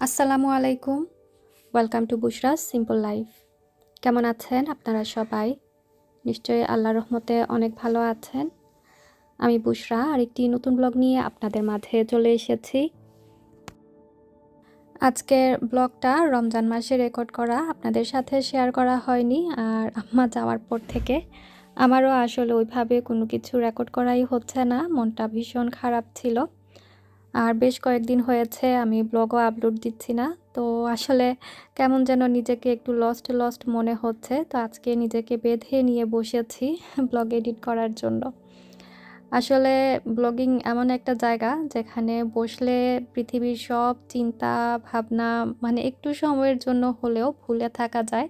আসসালামু আলাইকুম। Welcome to Bushra's simple life কেমন আছেন আপনারা সবাই? নিশ্চয়ই আল্লাহ রহমতে অনেক ভালো আছেন। আমি বুশরা আর একটি নতুন ব্লগ নিয়ে আপনাদের মাঝে চলে এসেছি। আজকের ব্লগটা রমজান মাসে রেকর্ড করা, আপনাদের সাথে শেয়ার করা হয়নি, আর আম্মা যাওয়ার পর থেকে আমারও আসলে ওইভাবে কোনো কিছু রেকর্ড করাই হচ্ছে না। মনটা ভীষণ খারাপ ছিল। আর বেশ কয়েকদিন হয়েছে, আমি ব্লগও আপলোড দিচ্ছি না। তো আসলে কেমন যেন নিজেকে একটু লস্ট লস্ট মনে হচ্ছে। তো আজকে নিজেকে বেঁধে নিয়ে বসেছি ব্লগ এডিট করার জন্য। আসলে ব্লগিং এমন একটা জায়গা যেখানে বসলে পৃথিবীর সব চিন্তা, ভাবনা মানে একটু সময়ের জন্য হলেও ভুলে থাকা যায়।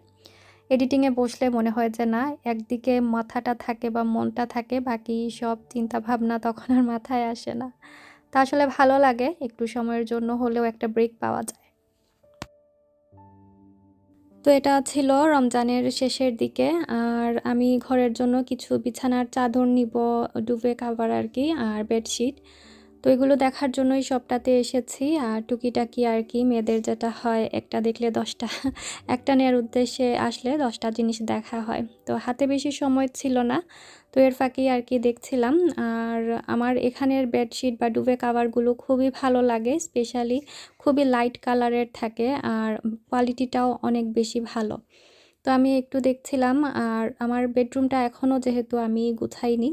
এডিটিংয়ে বসলে মনে হয় যে না, একদিকে মাথাটা থাকে বা মনটা থাকে, বাকি সব চিন্তা ভাবনা তখন আর মাথায় আসে না। তা আসলে ভালো লাগে, একটু সময়ের জন্য হলেও একটা ব্রেক পাওয়া যায়। তো এটা ছিল রমজানের শেষের দিকে, আর আমি ঘরের জন্য কিছু বিছানার চাদর নিব ডুবে কাভার আর কি, আর বেডশিট তো এগুলো দেখার জন্যই সবটাতে এসেছি। আর টুকিটাকি আর কি মেয়েদের যেটা হয়, একটা দেখলে দশটা, একটা নেওয়ার উদ্দেশ্যে আসলে দশটা জিনিস দেখা হয়। তো হাতে বেশি সময় ছিল না, তো এর ফাঁকেই আর কি দেখছিলাম। আর আমার এখানের বেডশিট বা ডুবে কাভারগুলো খুবই ভালো লাগে, স্পেশালি খুবই লাইট কালারের থাকে আর কোয়ালিটিটাও অনেক বেশি ভালো। তো আমি একটু দেখছিলাম আর আমার বেডরুমটা এখনও যেহেতু আমি গুছাইনি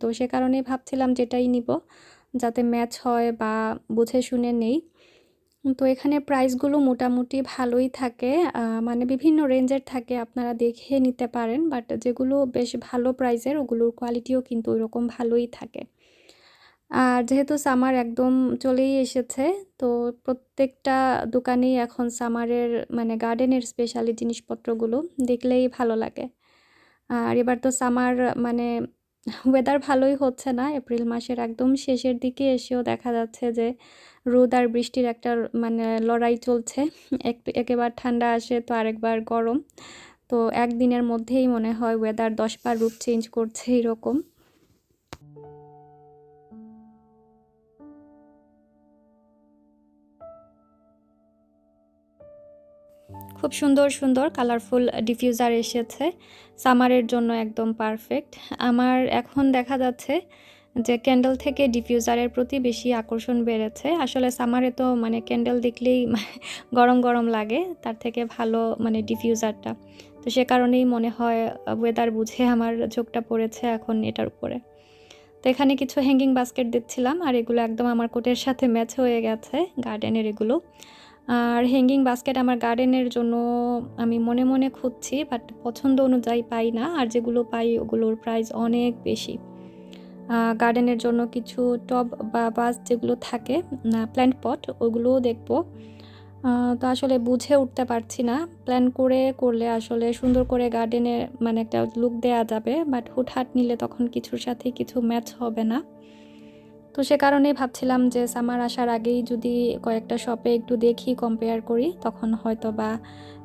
তো সে কারণে ভাবছিলাম যেটাই নিব। যাতে ম্যাচ হয় বা বুঝে শুনে নেই। তো এখানে প্রাইসগুলো মোটামুটি ভালোই থাকে মানে বিভিন্ন রেঞ্জের থাকে, আপনারা দেখে নিতে পারেন, বাট যেগুলো বেশ ভালো প্রাইসের, ওগুলোর কোয়ালিটিও কিন্তু ওইরকম ভালোই থাকে। আর যেহেতু সামার একদম চলেই এসেছে, তো প্রত্যেকটা দোকানেই এখন সামারের মানে গার্ডেনের স্পেশালি জিনিসপত্রগুলো দেখলেই ভালো লাগে। আর এবার তো সামার মানে ওয়েদার ভালোই হচ্ছে না। এপ্রিল মাসের একদম শেষের দিকে এসেও দেখা যাচ্ছে যে, রোদ আর বৃষ্টির একটা মানে লড়াই চলছে। একটু একেবার ঠান্ডা আসে তো আরেকবার গরম। তো একদিনের মধ্যেই মনে হয় ওয়েদার দশ দশবার রূপ চেঞ্জ করছে এরকম। খুব সুন্দর সুন্দর কালারফুল ডিফিউজার এসেছে। সামারের জন্য একদম পারফেক্ট আমার এখন দেখা যাচ্ছে যে ক্যান্ডেল থেকে ডিফিউজারের প্রতি বেশি আকর্ষণ বেড়েছে। আসলে সামারে তো মানে ক্যান্ডেল দেখলেই গরম গরম লাগে, তার থেকে ভালো মানে ডিফিউজারটা তো সে কারণেই মনে হয় ওয়েদার বুঝে আমার চোখটা পড়েছে এখন এটার উপরে। তো এখানে কিছু হ্যাঙ্গিং বাস্কেট দিচ্ছিলাম, আর এগুলো একদম আমার কোটের সাথে ম্যাচ হয়ে গেছে গার্ডেনের এগুলো। আর হ্যাঙ্গিং বাস্কেট আমার গার্ডেনের জন্য আমি মনে মনে খুঁজছি বাট পছন্দ অনুযায়ী পাই না, আর যেগুলো পাই ওগুলোর প্রাইস অনেক বেশি। গার্ডেনের জন্য কিছু টব বা বাস যেগুলো থাকে প্ল্যান্ট পট ওগুলোও দেখব। তো আসলে বুঝে উঠতে পারছি না। প্ল্যান করে করলে আসলে সুন্দর করে গার্ডেনে মানে একটা লুক দেয়া যাবে বাট হুটহাট নিলে তখন কিছুর সাথে কিছু ম্যাচ হবে না। তো সে কারণেই ভাবছিলাম যে সামার আসার আগেই যদি কয়েকটা শপে একটু দেখি কম্পেয়ার করি, তখন হয়তো বা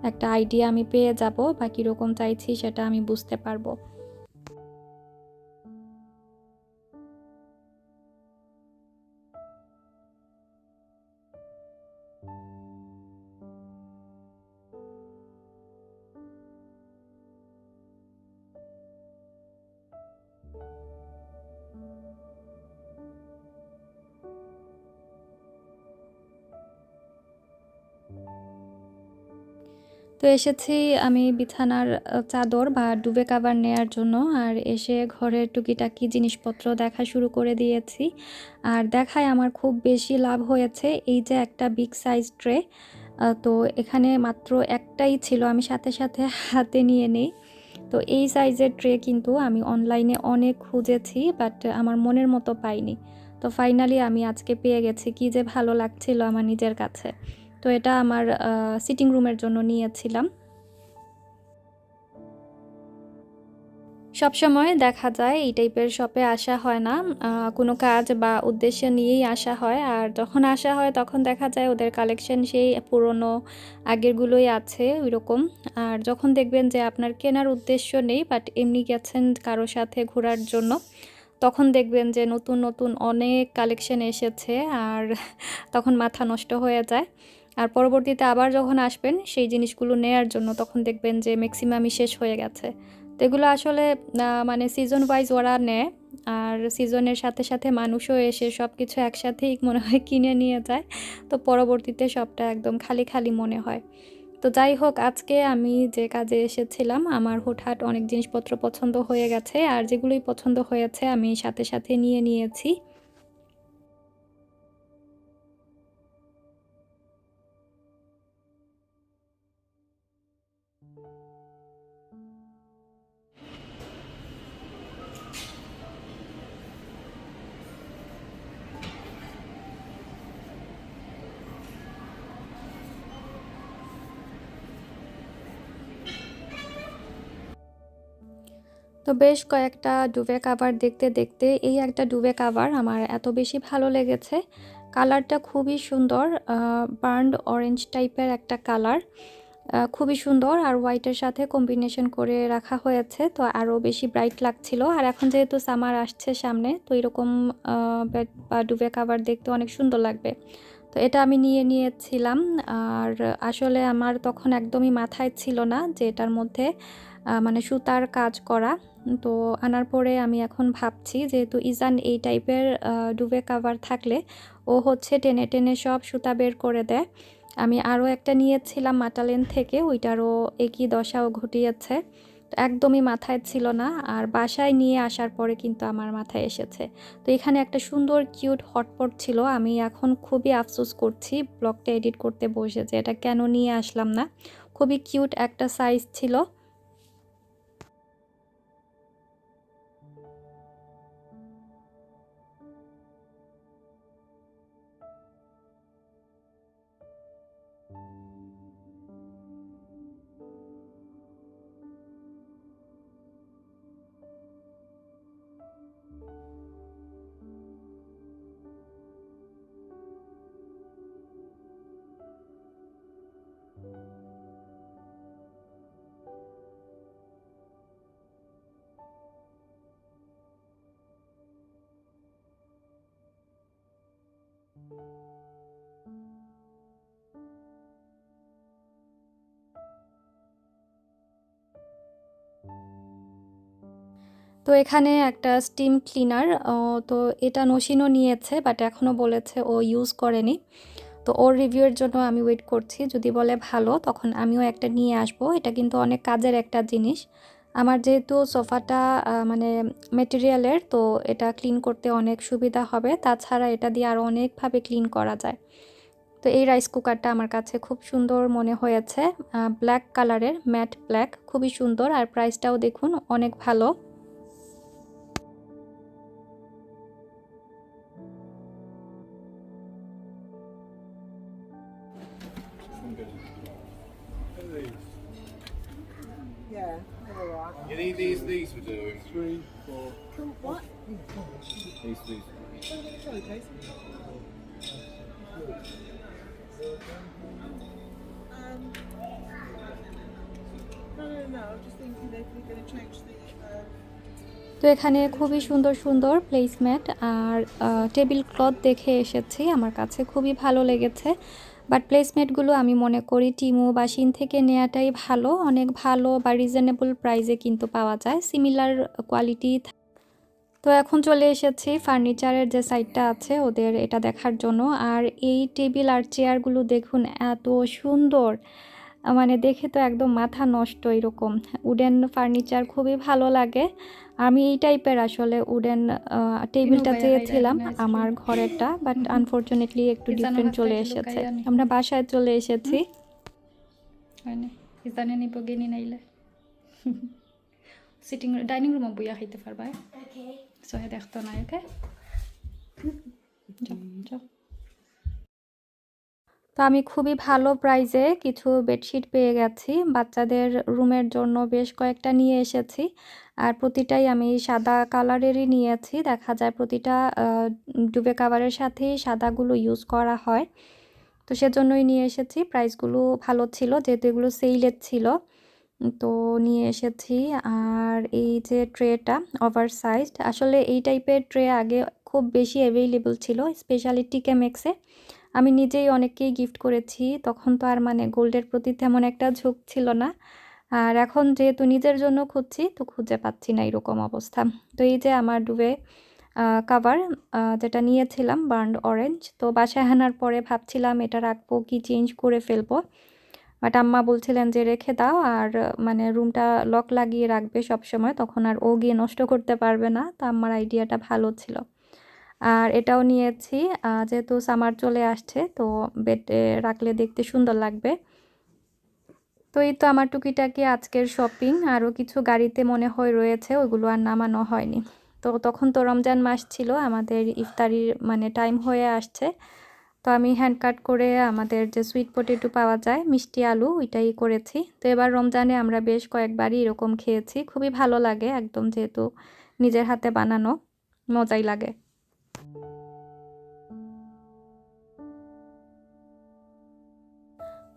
একটা আইডিয়া আমি পেয়ে যাব বা কীরকম চাইছি সেটা আমি বুঝতে পারব। তো এসেছি আমি বিছানার চাদর বা ডুবে কাবার নেয়ার জন্য। আর এসে ঘরের টুকিটাকি জিনিসপত্র দেখা শুরু করে দিয়েছি। আর দেখায় আমার খুব বেশি লাভ হয়েছে এই যে একটা বিগ সাইজ ট্রে। তো এখানে মাত্র একটাই ছিল, আমি সাথে সাথে হাতে নিয়ে নেই। তো এই সাইজের ট্রে কিন্তু আমি অনলাইনে অনেক খুঁজেছি, বাট আমার মনের মতো পাইনি। তো ফাইনালি আমি আজকে পেয়ে গেছি, কি যে ভালো লাগছিল আমার নিজের কাছে। তো এটা আমার সিটিং রুমের জন্য নিয়েছিলাম। সবসময় দেখা যায় এই টাইপের শপে আসা হয় না। কোনো কাজ বা উদ্দেশ্য নিয়েই আসা হয়। আর যখন আসা হয়, তখন দেখা যায় ওদের কালেকশন সেই পুরনো আগেরগুলোই আছে ওই রকম আর যখন দেখবেন যে আপনার কেনার উদ্দেশ্য নেই বাট এমনি গেছেন কারও সাথে ঘোরার জন্য, তখন দেখবেন যে নতুন নতুন অনেক কালেকশন এসেছে। আর তখন মাথা নষ্ট হয়ে যায়। আর পরবর্তীতে আবার যখন আসবেন, সেই জিনিসগুলো নেয়ার জন্য তখন দেখবেন যে ম্যাক্সিমামই শেষ হয়ে গেছে। তো এগুলো আসলে মানে সিজন ওয়াইজ ওরা নেয়, আর সিজনের সাথে সাথে মানুষও এসে সব কিছু একসাথেই মনে হয় কিনে নিয়ে যায়, তো পরবর্তীতে সবটা একদম খালি খালি মনে হয়। তো যাই হোক, আজকে আমি যে কাজে এসেছিলাম, আমার হুটহাট অনেক জিনিসপত্র পছন্দ হয়ে গেছে, আর যেগুলোই পছন্দ হয়েছে আমি সাথে সাথে নিয়ে নিয়েছি। তো বেশ কয়েকটা ডুবে কাভার দেখতে দেখতে, এই একটা ডুবে কাভার আমার এত বেশি ভালো লেগেছে। কালারটা খুবই সুন্দর বার্নড অরেঞ্জ টাইপের একটা কালার খুবই সুন্দর আর হোয়াইটের সাথে কম্বিনেশন করে রাখা হয়েছে, তো আরও বেশি ব্রাইট লাগছিল। আর এখন যেহেতু সামার আসছে সামনে, তো এরকম বেড বা ডুবে কাভার দেখতে অনেক সুন্দর লাগবে। তো এটা আমি নিয়ে নিয়েছিলাম, আর আসলে আমার তখন একদমই মাথায় ছিল না যে এটার মধ্যে মানে সুতার কাজ করা। তো আনার পরে আমি এখন ভাবছি যেহেতু ইজান এই টাইপের ডুবে কাভার থাকলে, ও হচ্ছে টেনে টেনে সব সুতা বের করে দেয়। আমি আরও একটা নিয়েছিলাম মাটালেন থেকে, ওইটারও একই দশাও ঘটিয়েছে। একদমই মাথায় ছিল না, আর বাসায় নিয়ে আসার পরে কিন্তু আমার মাথায় এসেছে। তো এখানে একটা সুন্দর, কিউট হটপট ছিল, আমি এখন খুবই আফসোস করছি ব্লগটা এডিট করতে বসেছে এটা কেন নিয়ে আসলাম না। খুবই কিউট একটা সাইজ ছিল। তো এখানে একটা স্টিম ক্লিনার তো এটা নসিনও নিয়েছে বাট এখনও বলেছে ও ইউজ করেনি। তো ওর রিভিউয়ের জন্য আমি ওয়েট করছি, যদি বলে ভালো, তখন আমিও একটা নিয়ে আসব। এটা কিন্তু অনেক কাজের একটা জিনিস। আমার যেহেতু সোফাটা মানে মেটেরিয়ালের তো এটা ক্লিন করতে অনেক সুবিধা হবে। তাছাড়া এটা দিয়ে আরও অনেকভাবে ক্লিন করা যায়। তো এই রাইস কুকারটা আমার কাছে খুব সুন্দর মনে হয়েছে। ব্ল্যাক কালারের ম্যাট ব্ল্যাক খুবই সুন্দর। আর প্রাইসটাও দেখুন, অনেক ভালো। You these, these for doing. Three, four. What? These, these. Sorry, please. Um, no, no, no. I just thinking if we're going to change the. Uh, তো এখানে খুবই সুন্দর সুন্দর প্লেসম্যাট আর টেবিল ক্লথ দেখে এসেছি আমার কাছে খুবই ভালো লেগেছে বাট প্লেসমেন্টগুলো আমি মনে করি টিমো বা শিন থেকে নেওয়াটাই ভালো। অনেক ভালো বা রিজনেবল প্রাইসে কিন্তু পাওয়া যায়। সিমিলার কোয়ালিটি তো এখন চলে এসেছি ফার্নিচারের যে সাইডটা আছে ওদের এটা দেখার জন্য। আর এই টেবিল আর চেয়ারগুলো দেখুন এত সুন্দর। মানে দেখে তো একদম মাথা নষ্ট এরকম। উডেন ফার্নিচার খুবই ভালো লাগে। আমি এই টাইপের আসলে উডেন টেবিলটা চেয়েছিলাম আমার ঘরেরটা বাট আনফর্চুনেটলি একটু ডিফারেন্ট চলে এসেছে। আমরা বাসায় চলে এসেছি। হয়নি। ইজানে নিব গেনি নাইলে। সিটিং ডাইনিং রুমে বইয়া খাইতে পারবা সহে দেখতো না ওকে? যাও যাও। তো আমি খুবই ভালো প্রাইজে কিছু বেডশিট পেয়ে গেছি। বাচ্চাদের রুমের জন্য বেশ কয়েকটা নিয়ে এসেছি। আর প্রতিটাই আমি সাদা কালারেরই নিয়েছি। দেখা যায় প্রতিটা ডুবে কাভারের সাথেই সাদাগুলো ইউজ করা হয়। তো সেজন্যই নিয়ে এসেছি। প্রাইসগুলো ভালো ছিল, যেহেতু এগুলো সেইলের ছিল। তো নিয়ে এসেছি। আর এই যে ট্রেটা ওভার সাইজড আসলে এই টাইপের ট্রে আগে খুব বেশি অ্যাভেলেবল ছিল স্পেশালি টিকে মেক্সে আমি নিজেই অনেককেই গিফট করেছি। তখন তো আর মানে গোল্ডের প্রতি তেমন একটা ঝোঁক ছিল না। আর এখন যেহেতু নিজের জন্য খুঁজছি, তো খুঁজে পাচ্ছি না এরকম অবস্থা। তো এই যে আমার ডুবে কাভার যেটা নিয়েছিলাম বার্ন্ড অরেঞ্জ তো বাসায় আনার পরে ভাবছিলাম এটা রাখব কি চেঞ্জ করে ফেলব। বাট আম্মা বলছিলেন যে রেখে দাও আর মানে রুমটা লক লাগিয়ে রাখবে সব সময় তখন আর ও গিয়ে নষ্ট করতে পারবে না। তো আমার আইডিয়াটা ভালো ছিল। আর এটাও নিয়েছি। যেহেতু সামার চলে আসছে, তো বেডে রাখলে দেখতে সুন্দর লাগবে। তো এই তো আমার টুকিটাকি আজকের শপিং আরও কিছু গাড়িতে মনে হয় রয়েছে, ওইগুলো আর নামানো হয়নি। তো তখন তো রমজান মাস ছিল, আমাদের ইফতারির মানে টাইম হয়ে আসছে। তো আমি হ্যান্ড কাট করে আমাদের যে সুইট পটেটো পাওয়া যায়, মিষ্টি আলু, ওইটাই করেছি। তো এবার রমজানে আমরা বেশ কয়েকবারই এরকম খেয়েছি। খুবই ভালো লাগে একদম, যেহেতু নিজের হাতে বানানো, মজাই লাগে।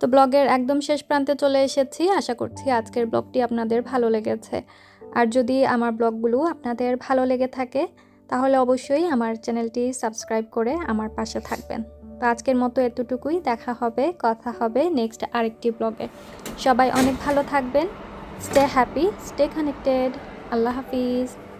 তো ব্লগের একদম শেষ প্রান্তে চলে এসেছি। আশা করছি আজকের ব্লগটি আপনাদের ভালো লেগেছে। আর যদি আমার ব্লগগুলো আপনাদের ভালো লেগে থাকে, তাহলে অবশ্যই আমার চ্যানেলটি সাবস্ক্রাইব করে আমার পাশে থাকবেন। তো আজকের মতো এতটুকুই। দেখা হবে, কথা হবে নেক্সট আরেকটি ব্লগে। সবাই অনেক ভালো থাকবেন। Stay happy, stay connected. আল্লাহ হাফিজ।